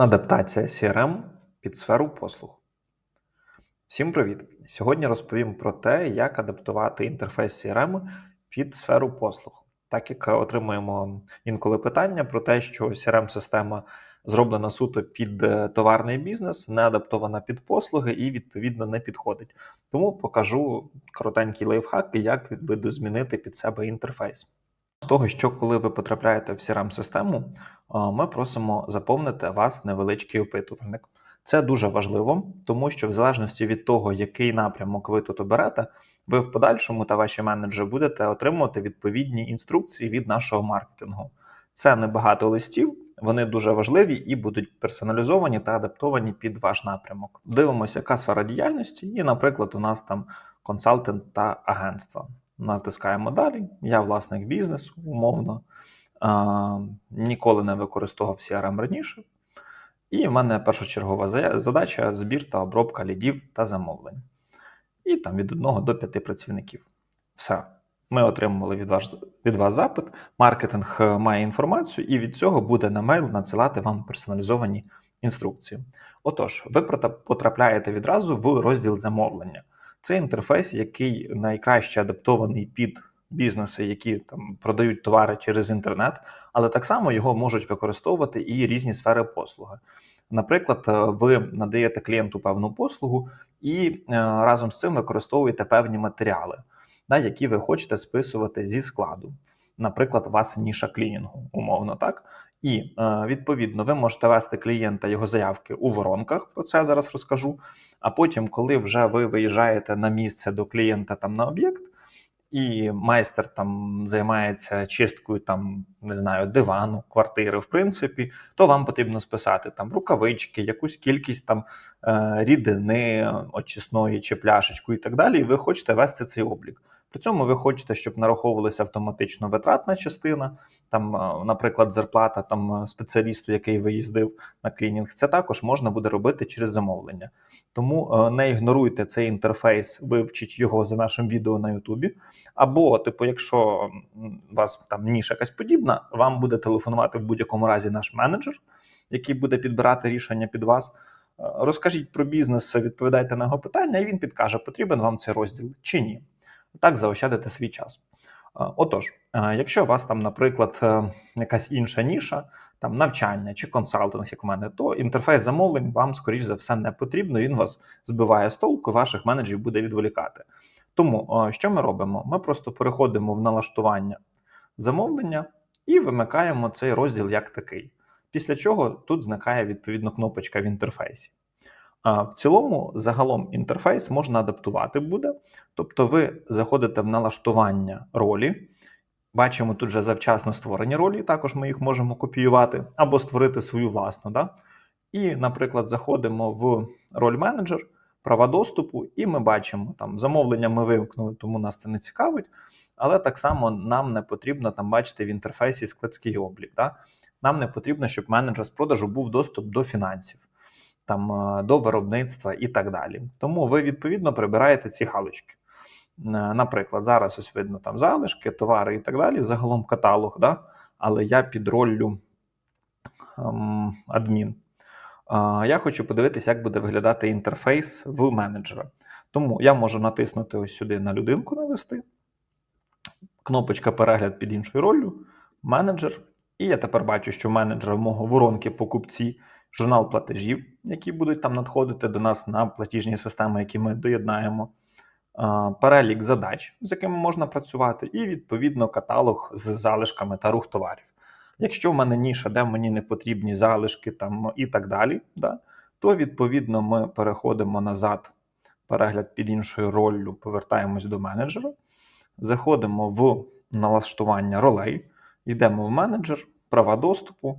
Адаптація CRM під сферу послуг. Всім привіт! Сьогодні розповім про те, як адаптувати інтерфейс CRM під сферу послуг. Так як отримуємо інколи питання про те, що CRM-система зроблена суто під е, товарний бізнес, не адаптована під послуги і відповідно не підходить. Тому покажу коротенький лайфхак, як видозмінити під себе інтерфейс. З того, що коли ви потрапляєте в CRM-систему, ми просимо заповнити вас невеличкий опитувальник. Це дуже важливо, тому що в залежності від того, який напрямок ви тут оберете, ви в подальшому та ваші менеджери будете отримувати відповідні інструкції від нашого маркетингу. Це небагато листів, вони дуже важливі і будуть персоналізовані та адаптовані під ваш напрямок. Дивимося, яка сфера діяльності, і, наприклад, у нас там консалтинг та агентство. Натискаємо далі. Я власник бізнесу, умовно. Ніколи не використовував CRM раніше. І в мене першочергова задача збір та обробка лідів та замовлень. І там від 1 до 5 працівників. Все. Ми отримали від вас від вас запит. Маркетинг е, має інформацію, і від цього буде на мейл надсилати вам персоналізовані інструкції. Отож, ви потрапляєте відразу в розділ замовлення. Це інтерфейс, який найкраще адаптований під бізнеси, які там продають товари через інтернет, але так само його можуть використовувати і різні сфери послуги. Наприклад, е, ви надаєте клієнту певну послугу і е, разом з цим використовуєте певні матеріали, да, які ви хочете списувати зі складу. Наприклад, у вас ніша клінінгу, умовно так. І е, відповідно ви можете вести клієнта його заявки у воронках. Про це я зараз розкажу. А потім, коли вже ви виїжджаєте на місце до клієнта там на об'єкт, і майстер там займається чисткою там, не знаю, дивану, квартири, в принципі, то вам потрібно списати там рукавички, якусь кількість там е, рідини очисної чи пляшечку і так далі. І ви хочете вести цей облік. При цьому ви хочете, щоб нараховувалася автоматично витратна частина, там, е, наприклад, зарплата там е, спеціалісту, який виїздив на клінінг. Це також можна буде робити через замовлення. Тому е, не ігноруйте цей інтерфейс, вивчіть його за нашим відео на Ютубі. Або, типу, якщо у вас там ніша якась подібна, вам буде телефонувати в будь-якому разі наш менеджер, який буде підбирати рішення під вас. Розкажіть про бізнес, відповідайте на його питання, і він підкаже, потрібен вам цей розділ чи ні так заощадити свій час. Отож, якщо у вас там, наприклад, е, якась інша ніша, там навчання чи консалтинг, як у мене, то інтерфейс замовлень вам, скоріш за все, не потрібно. Він вас збиває з толку, ваших менеджерів буде відволікати. Тому що ми робимо? Ми просто переходимо в налаштування замовлення і вимикаємо цей розділ як такий. Після чого тут зникає відповідно кнопочка в інтерфейсі. В цілому, загалом, інтерфейс можна адаптувати буде. Тобто, ви заходите в налаштування ролі. Бачимо тут вже завчасно створені ролі, також ми їх можемо копіювати або створити свою власну. Да? І, наприклад, заходимо в роль менеджер, права доступу, і ми бачимо, там замовлення ми вимкнули, тому нас це не цікавить. Але так само нам не потрібно там бачити в інтерфейсі складський облік. Да? Нам не потрібно, щоб менеджер з продажу був доступ до фінансів там е, до виробництва і так далі. Тому ви відповідно прибираєте ці галочки. Е, наприклад, зараз ось видно там залишки, товари і так далі, загалом каталог, да? але я під роллю ем, адмін. Е, я хочу подивитися, як буде виглядати інтерфейс в менеджера. Тому я можу натиснути ось сюди на людинку навести. Кнопочка перегляд під іншою роллю, менеджер. І я тепер бачу, що менеджер мого воронки покупці журнал платежів, які будуть там надходити до нас на платіжні системи, які ми доєднаємо, перелік задач, з якими можна працювати, і відповідно каталог з залишками та рух товарів. Якщо в мене ніша, де мені не потрібні залишки там і так далі, да, то відповідно ми переходимо назад, перегляд під іншою роллю, повертаємось до менеджера, заходимо в налаштування ролей, йдемо в менеджер, права доступу.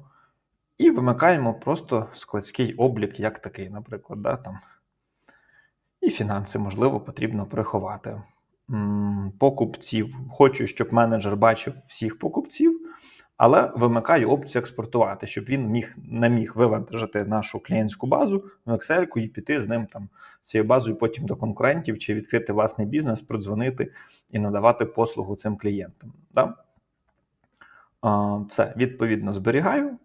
І вимикаємо просто складський облік, як такий, наприклад. Да, там. І фінанси, можливо, потрібно приховати. Покупців. Хочу, щоб менеджер бачив всіх покупців, але вимикаю опцію експортувати, щоб він міг не міг вивантажити нашу клієнтську базу в Excel і піти з ним там цією базою потім до конкурентів чи відкрити власний бізнес, продзвонити і надавати послугу цим клієнтам. Да? Все, відповідно, зберігаю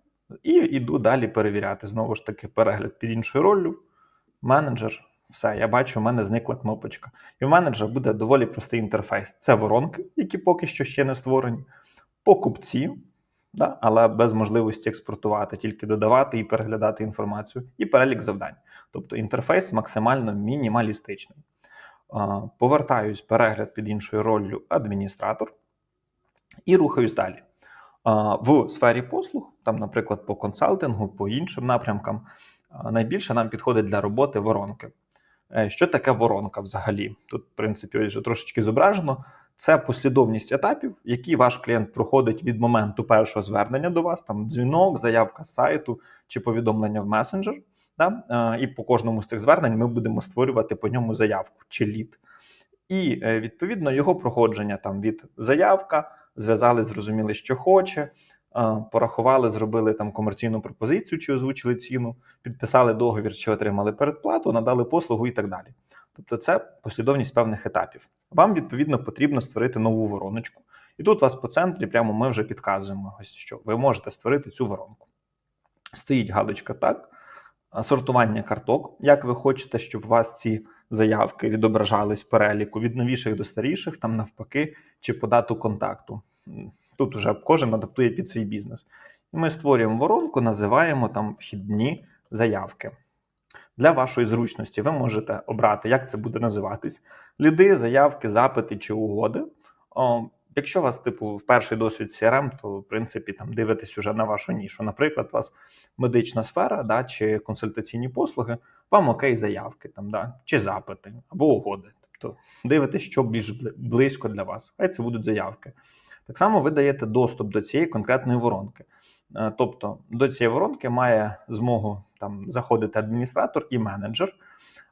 І йду далі перевіряти. Знову ж таки, перегляд під іншою роллю, менеджер. Все, я бачу, у мене зникла кнопочка. І в менеджера буде доволі простий інтерфейс. Це воронки, які поки що ще не створені, покупці, да, але без можливості експортувати, тільки додавати і переглядати інформацію, і перелік завдань. Тобто інтерфейс максимально мінімалістичний. Повертаюсь перегляд під іншою роллю адміністратор і рухаюсь далі. В сфері послуг, там, наприклад, по консалтингу, по іншим напрямкам, найбільше нам підходить для роботи воронки. Е, Що таке воронка взагалі? Тут, в принципі, вже трошечки зображено. Це послідовність етапів, які ваш клієнт проходить від моменту першого звернення до вас, там дзвінок, заявка з сайту чи повідомлення в месенджер. Да? Е, І по кожному з цих звернень ми будемо створювати по ньому заявку чи лід. І е, відповідно його проходження там від заявка, зв'язали, зрозуміли, що хоче, порахували, зробили там комерційну пропозицію чи озвучили ціну, підписали договір, чи отримали передплату, надали послугу і так далі. Тобто це послідовність певних етапів. Вам відповідно потрібно створити нову вороночку. І тут вас по центрі прямо ми вже підказуємо, ось що ви можете створити цю воронку. Стоїть галочка так, сортування карток. Як ви хочете, щоб у вас ці заявки відображались в переліку від новіших до старіших, там навпаки, чи по дату контакту. Тут уже кожен адаптує під свій бізнес. І ми створюємо воронку, називаємо там вхідні заявки. Для вашої зручності ви можете обрати, як це буде називатись: ліди, заявки, запити чи угоди. Якщо у вас, типу, перший досвід CRM, то в принципі там дивитесь уже на вашу нішу. Наприклад, у вас медична сфера да, чи консультаційні послуги, вам окей, заявки там, да, чи запити або угоди. Тобто дивитесь, що більш близько для вас. Хай це будуть заявки. Так само ви даєте доступ до цієї конкретної воронки. Е, Тобто до цієї воронки має змогу там заходити адміністратор і менеджер.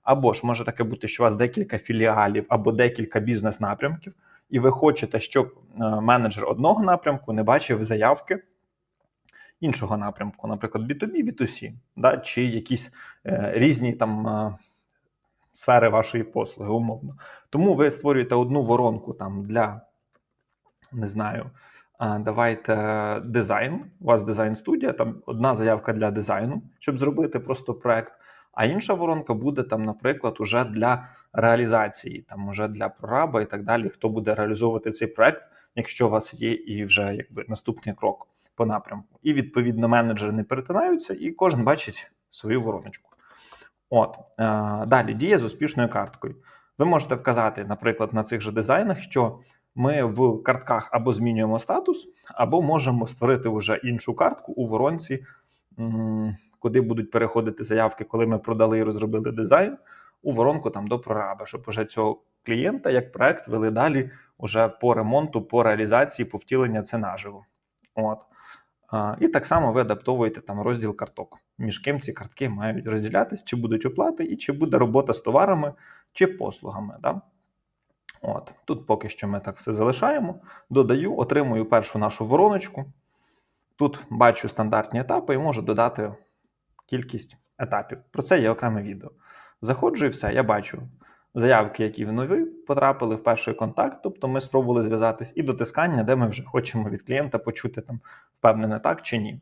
Або ж може таке бути, що у вас декілька філіалів або декілька бізнес-напрямків, і ви хочете, щоб е, менеджер одного напрямку не бачив заявки іншого напрямку, наприклад, B2B, B2C, да, чи якісь е, різні там е, сфери вашої послуги, умовно. Тому ви створюєте одну воронку там для, не знаю, давайте дизайн. У вас дизайн студія, там одна заявка для дизайну, щоб зробити просто проект. А інша воронка буде там, наприклад, уже для реалізації, там уже для прораба і так далі. Хто буде реалізовувати цей проект, якщо у вас є і вже якби наступний крок по напрямку. І відповідно менеджери не перетинаються, і кожен бачить свою вороночку. От е, далі дія з успішною карткою. Ви можете вказати, наприклад, на цих же дизайнах, що ми в картках або змінюємо статус, або можемо створити вже іншу картку у воронці, куди будуть переходити заявки, коли ми продали і розробили дизайн, у воронку там до прораба, щоб уже цього клієнта як проект вели далі уже по ремонту, по реалізації, по втілення це наживо. От. І так само ви адаптовуєте там розділ карток. Між ким ці картки мають розділятись, чи будуть оплати, і чи буде робота з товарами чи послугами. Да? От. Тут поки що ми так все залишаємо. Додаю, отримую першу нашу вороночку. Тут бачу стандартні етапи і можу додати кількість етапів. Про це є окреме відео. Заходжу і все, я бачу заявки, які в нові потрапили в перший контакт, тобто ми спробували зв'язатись, і дотискання, де ми вже хочемо від клієнта почути там впевнене так чи ні.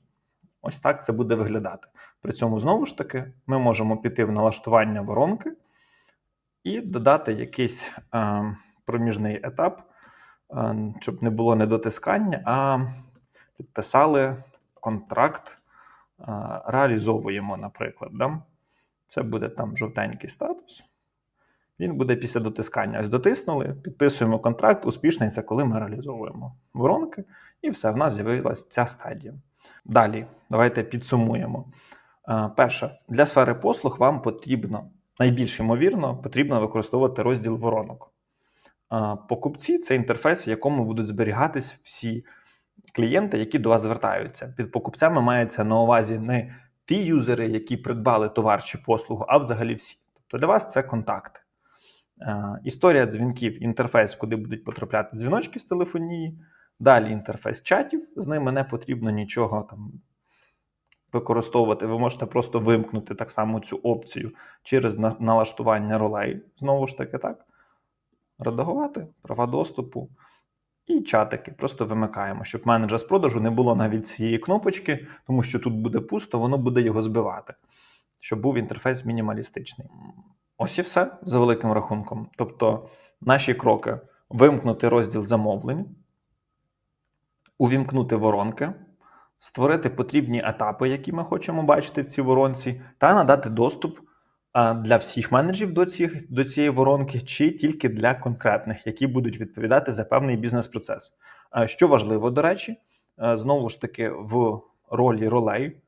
Ось так це буде виглядати. При цьому, знову ж таки, ми можемо піти в налаштування воронки і додати якийсь е, проміжний етап, е, щоб не було недотискання, а підписали контракт, е, реалізовуємо, наприклад. Да? Це буде там жовтенький статус. Він буде після дотискання. Ось дотиснули, підписуємо контракт, успішний це коли ми реалізовуємо воронки, і все, в нас з'явилася ця стадія. Далі, давайте підсумуємо. Е, Перше, для сфери послуг вам потрібно, найбільш ймовірно, потрібно використовувати розділ воронок. Е, Покупці це інтерфейс, в якому будуть зберігатись всі клієнти, які до вас звертаються. Під покупцями мається на увазі не ті юзери, які придбали товар чи послугу, а взагалі всі. Тобто для вас це контакти. Е, Історія дзвінків, інтерфейс, куди будуть потрапляти дзвіночки з телефонії. Далі інтерфейс чатів, з ними не потрібно нічого там використовувати. Ви можете просто вимкнути так само цю опцію через налаштування ролей. Знову ж таки, так. Редагувати, права доступу. І чатики просто вимикаємо, щоб менеджа з продажу не було навіть цієї кнопочки, тому що тут буде пусто, воно буде його збивати, щоб був інтерфейс мінімалістичний. Ось і все за великим рахунком. Тобто, наші кроки: вимкнути розділ замовлень, увімкнути воронки, створити потрібні етапи, які ми хочемо бачити в цій воронці, та надати доступ для всіх менеджерів до, цих, до цієї воронки, чи тільки для конкретних, які будуть відповідати за певний бізнес-процес. Що важливо, до речі, знову ж таки, в ролі ролей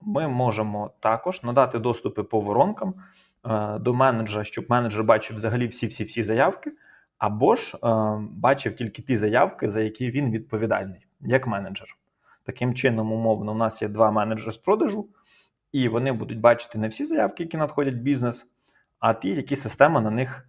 ми можемо також надати доступи по воронкам до менеджера, щоб менеджер бачив взагалі всі-всі-всі заявки, або ж е, бачив тільки ті заявки, за які він відповідальний, як менеджер. Таким чином, умовно, у нас є два менеджери з продажу, і вони будуть бачити не всі заявки, які надходять в бізнес, а ті, які система на них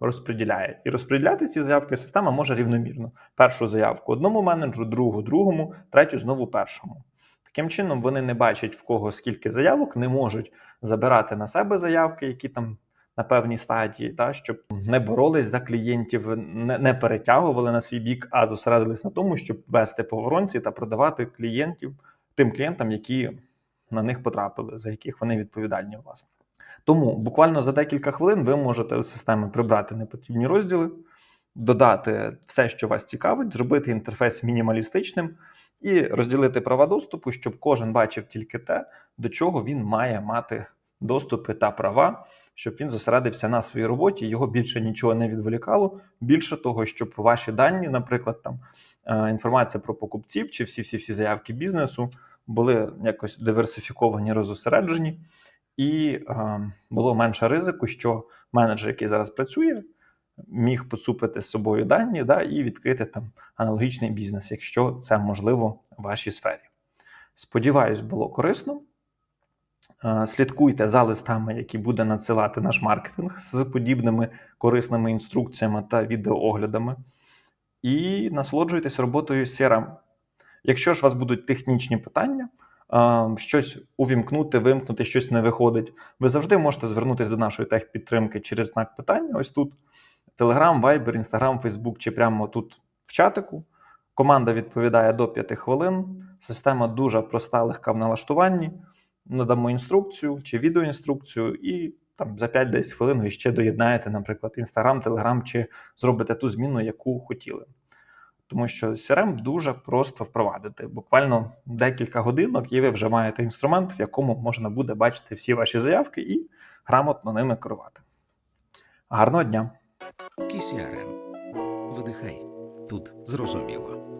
розподіляє. І розподіляти ці заявки система може рівномірно. Першу заявку одному менеджеру, другу другому, третю знову першому. Таким чином, вони не бачать в кого скільки заявок, не можуть забирати на себе заявки, які там на певній стадії, та, щоб не боролись за клієнтів, не, не перетягували на свій бік, а зосередились на тому, щоб вести по воронці та продавати клієнтів тим клієнтам, які на них потрапили, за яких вони відповідальні, власне. Тому буквально за декілька хвилин ви можете з системи прибрати непотрібні розділи, додати все, що вас цікавить, зробити інтерфейс мінімалістичним і розділити права доступу, щоб кожен бачив тільки те, до чого він має мати доступи та права, щоб він зосередився на своїй роботі, його більше нічого не відволікало. Більше того, щоб ваші дані, наприклад, там е, інформація про покупців чи всі всі всі заявки бізнесу були якось диверсифіковані, розосереджені, і е, було менше ризику, що менеджер, який зараз працює, міг поцупити з собою дані да, і відкрити там аналогічний бізнес, якщо це можливо в вашій сфері. Сподіваюсь, було корисно. Е, Слідкуйте за листами, які буде надсилати наш маркетинг з подібними корисними інструкціями та відеооглядами. І насолоджуйтесь роботою CRM. Якщо ж у вас будуть технічні питання, е, щось увімкнути, вимкнути, щось не виходить, ви завжди можете звернутися до нашої техпідтримки через знак питання. Ось тут: Telegram, Viber, Instagram, Facebook чи прямо тут в чатику. Команда відповідає до 5 хвилин. Система дуже проста, легка в налаштуванні. Надамо інструкцію чи відеоінструкцію, і там за 5-10 хвилин ви ще доєднаєте, наприклад, Instagram, Telegram, чи зробите ту зміну, яку хотіли. Тому що CRM дуже просто впровадити. Буквально декілька годинок, і ви вже маєте інструмент, в якому можна буде бачити всі ваші заявки і грамотно ними керувати. Гарного дня! KCRM. Видихай. Тут зрозуміло.